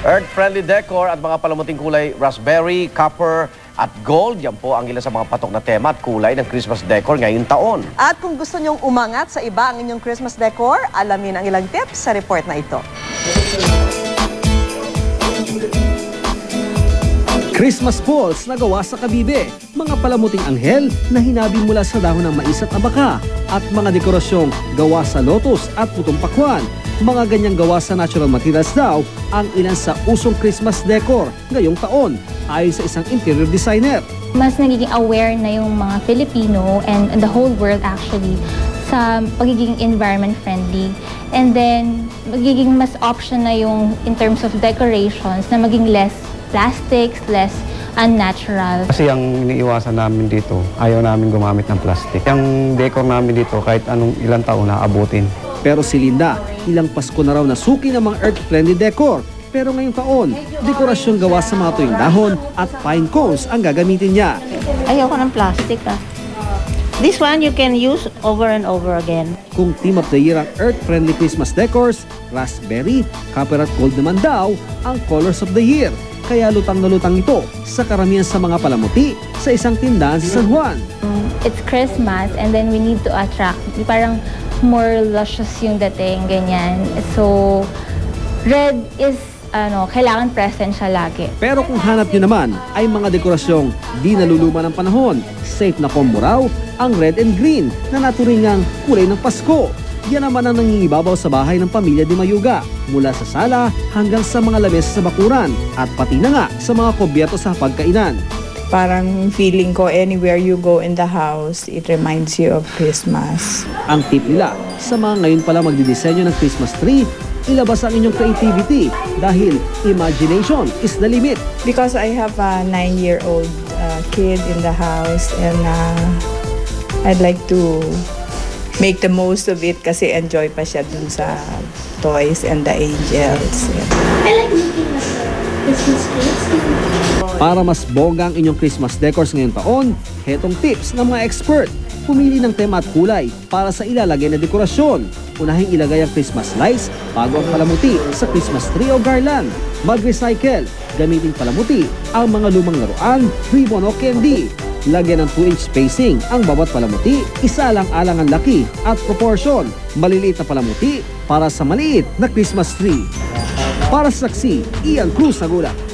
Earth-friendly decor at mga palamuting kulay raspberry, copper at gold. Yan po ang ilan sa mga patok na tema at kulay ng Christmas decor ngayong taon. At kung gusto nyong umangat sa iba ang inyong Christmas decor, alamin ang ilang tips sa report na ito. Christmas balls na gawa sa kabibe, mga palamuting anghel na hinabi mula sa dahon ng mais at abaka, at mga dekorasyong gawa sa lotus at putong pakwan. Mga ganyang gawa sa natural materials daw ang ilan sa usong Christmas decor ngayong taon ayon sa isang interior designer. mas nagiging aware na yung mga Filipino and the whole world actually sa pagiging environment friendly. And then, magiging mas option na yung in terms of decorations na maging less plastics, less unnatural. Kasi ang iniiwasan namin dito, ayaw namin gumamit ng plastic. Yung decor namin dito, kahit anong ilang taon na abutin. Pero si Linda, ilang Pasko na raw na suki ng mga earth-friendly decor. Pero ngayong taon, dekorasyon gawa sa mga tuyong dahon at pine cones ang gagamitin niya. Ayoko ng plastic ah. This one you can use over and over again. Kung Team of the Year ang Earth-Friendly Christmas Decors, raspberry, copper at gold naman daw ang Colors of the Year. Kaya lutang na lutang ito sa karamihan sa mga palamuti sa isang tindahan sa San Juan. It's Christmas and then we need to attract, parang more luscious yung dating, ganyan. So, red is, ano, kailangan present siya lagi. Pero kung hanap nyo naman ay mga dekorasyong di naluluma ng panahon, safe na combo raw ang red and green na naturingang kulay ng Pasko. Yan naman ang nangingibabaw sa bahay ng pamilya Di Mayuga mula sa sala hanggang sa mga lamesa sa bakuran at pati na nga sa mga kubyerto sa pagkainan. Parang feeling ko anywhere you go in the house, it reminds you of Christmas. Ang tip nila sa mga ngayon pala magdidisenyo ng Christmas tree, ilabas ang inyong creativity dahil imagination is the limit. Because I have a nine-year-old uh, kid in the house and uh, I'd like to make the most of it kasi enjoy pa siya dun sa toys and the angels. Para mas bongga inyong Christmas decors ngayong taon, hetong tips ng mga expert. Pumili ng tema at kulay para sa ilalagay na dekorasyon. Unahing ilagay ang Christmas lights bago ang palamuti sa Christmas tree o garland. Mag-recycle, gamitin palamuti ang mga lumang laruan, ribbon o candy. Lagyan ng 2-inch spacing ang bawat palamuti, isa lang alang ang laki at proportion. Maliliit na palamuti para sa maliit na Christmas tree. para i Ian Club Segura.